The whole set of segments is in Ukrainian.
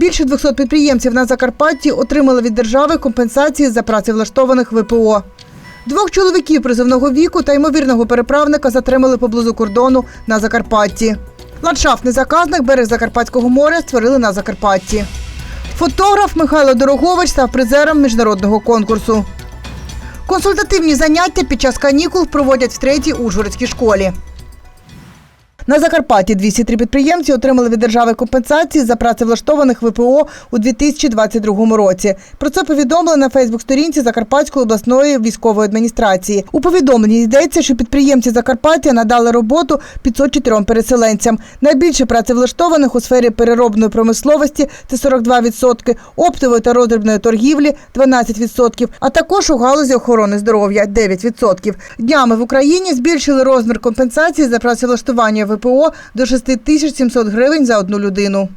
Більше 200 підприємців на Закарпатті отримали від держави компенсації за працевлаштованих ВПО. Двох чоловіків призовного віку та ймовірного переправника затримали поблизу кордону на Закарпатті. Ландшафтний заказник берег Закарпатського моря створили на Закарпатті. Фотограф Михайло Дорогович став призером міжнародного конкурсу. Консультативні заняття під час канікул проводять в третій Ужгородській школі. На Закарпатті 203 підприємці отримали від держави компенсації за працевлаштованих ВПО у 2022 році. Про це повідомили на Фейсбук-сторінці Закарпатської обласної військової адміністрації. У повідомленні йдеться, що підприємці Закарпаття надали роботу 504 переселенцям. Найбільше працевлаштованих у сфері переробної промисловості це 42%, оптової та роздрібної торгівлі 12%, а також у галузі охорони здоров'я 9%. Днями в Україні збільшили розмір компенсації за працевлаштування ВПО до 6700 гривень за одну людину.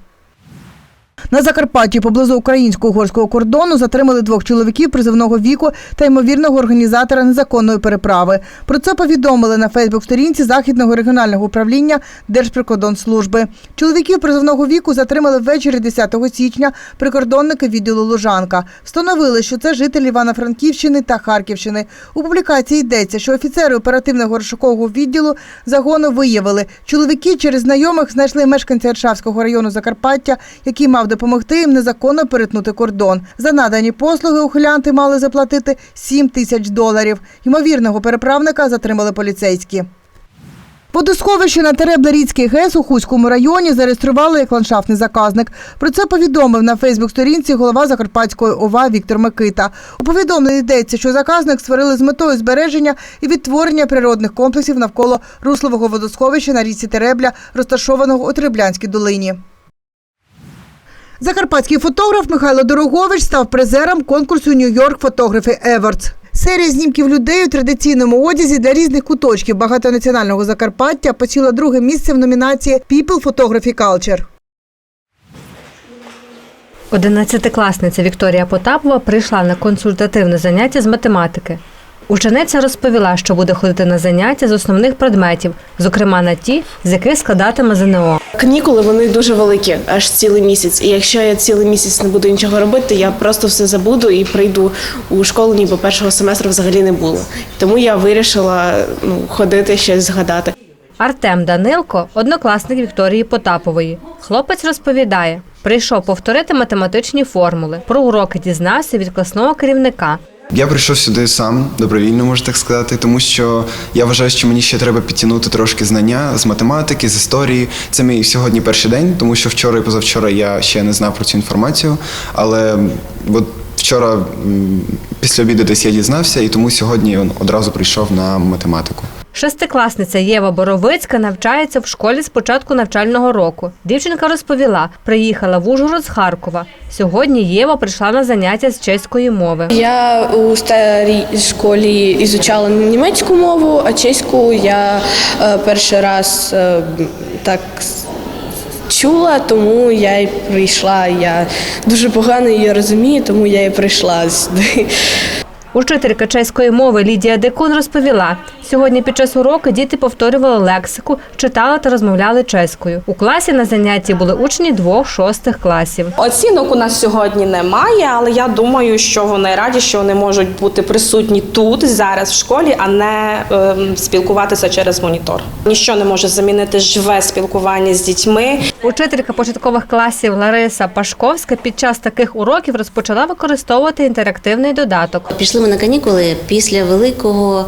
На Закарпатті поблизу українсько-угорського кордону затримали двох чоловіків призовного віку та ймовірного організатора незаконної переправи. Про це повідомили на Фейсбук-сторінці Західного регіонального управління Держприкордонслужби. Чоловіків призовного віку затримали ввечері 10 січня прикордонники відділу Лужанка. Встановили, що це жителі Івано-Франківщини та Харківщини. У публікації йдеться, що офіцери оперативного розшукового відділу загону виявили, чоловіки через знайомих знайшли мешканця Аршавського району Закарпаття, який мав допомогти їм незаконно перетнути кордон. За надані послуги ухилянти мали заплатити 7 тисяч доларів. Ймовірного переправника затримали поліцейські. Водосховище на Тереблерідський ГЕС у Хуському районі зареєстрували як ландшафтний заказник. Про це повідомив на Фейсбук-сторінці голова Закарпатської ОВА Віктор Микита. У повідомленні йдеться, що заказник створили з метою збереження і відтворення природних комплексів навколо руслового водосховища на річці Теребля, розташованого у Тереблянській долині. Закарпатський фотограф Михайло Дорогович став призером конкурсу Нью-Йорк Photography Awards. Серія знімків людей у традиційному одязі для різних куточків багатонаціонального Закарпаття посіла друге місце в номінації People Photography Culture. Одинадцятикласниця Вікторія Потапова прийшла на консультативне заняття з математики. Учениця розповіла, що буде ходити на заняття з основних предметів, зокрема на ті, з яких складатиме ЗНО. Канікули вони дуже великі, аж цілий місяць. І якщо я цілий місяць не буду нічого робити, я просто все забуду і прийду у школу, ніби першого семестру взагалі не було. Тому я вирішила ну, ходити щось згадати. Артем Данилко однокласник Вікторії Потапової. Хлопець розповідає, прийшов повторити математичні формули. Про уроки дізнався від класного керівника. Я прийшов сюди сам добровільно, можна так сказати, тому що я вважаю, що мені ще треба підтягнути трошки знання з математики, з історії. Це мій сьогодні перший день, тому що вчора і позавчора я ще не знав про цю інформацію. Але от вчора після обіду десь я дізнався, і тому сьогодні одразу прийшов на математику. Шестикласниця Єва Боровицька навчається в школі з початку навчального року. Дівчинка розповіла, приїхала в Ужгород з Харкова. Сьогодні Єва прийшла на заняття з чеської мови. Я у старій школі ізучала німецьку мову, а чеську я е, перший раз е, так чула, тому я й прийшла. Я дуже погано її розумію, тому я і прийшла сюди. Учителька чеської мови Лідія Декун розповіла, сьогодні під час уроку діти повторювали лексику, читали та розмовляли чеською. У класі на занятті були учні двох шостих класів. Оцінок у нас сьогодні немає, але я думаю, що вони раді, що вони можуть бути присутні тут зараз в школі, а не ем, спілкуватися через монітор. Ніщо не може замінити живе спілкування з дітьми. Учителька початкових класів Лариса Пашковська під час таких уроків розпочала використовувати інтерактивний додаток. Пішли на канікули після великого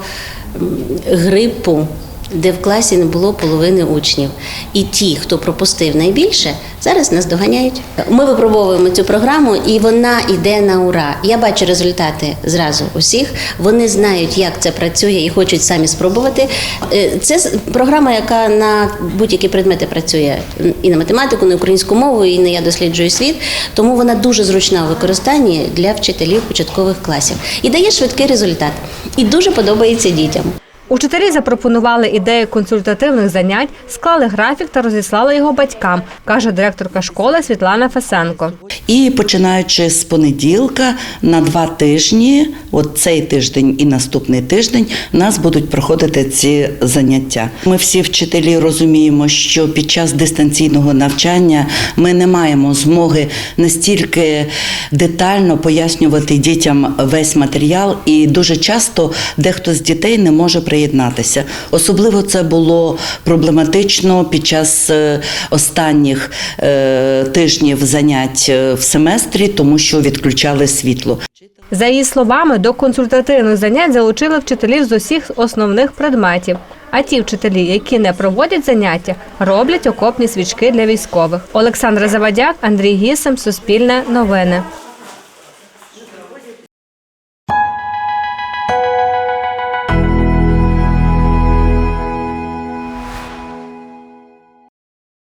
грипу, де в класі не було половини учнів. І ті, хто пропустив найбільше, зараз нас доганяють. Ми випробовуємо цю програму, і вона йде на ура. Я бачу результати зразу усіх. Вони знають, як це працює, і хочуть самі спробувати. Е, Це програма, яка на будь-які предмети працює і на математику, і на українську мову, і на я досліджую світ. Тому вона дуже зручна у використанні для вчителів початкових класів і дає швидкий результат. І дуже подобається дітям. Учителі запропонували ідею консультативних занять, склали графік та розіслали його батькам, каже директорка школи Світлана Фесенко. І починаючи з понеділка на два тижні, от цей тиждень і наступний тиждень, у нас будуть проходити ці заняття. Ми всі вчителі розуміємо, що під час дистанційного навчання ми не маємо змоги настільки детально пояснювати дітям весь матеріал, і дуже часто дехто з дітей не може приєднатися. Особливо це було проблематично під час е, останніх е, тижнів занять е, в семестрі, тому що відключали світло. За її словами, до консультативних занять залучили вчителів з усіх основних предметів. А ті вчителі, які не проводять заняття, роблять окопні свічки для військових. Олександра Завадяк, Андрій Гісем, Суспільне новини.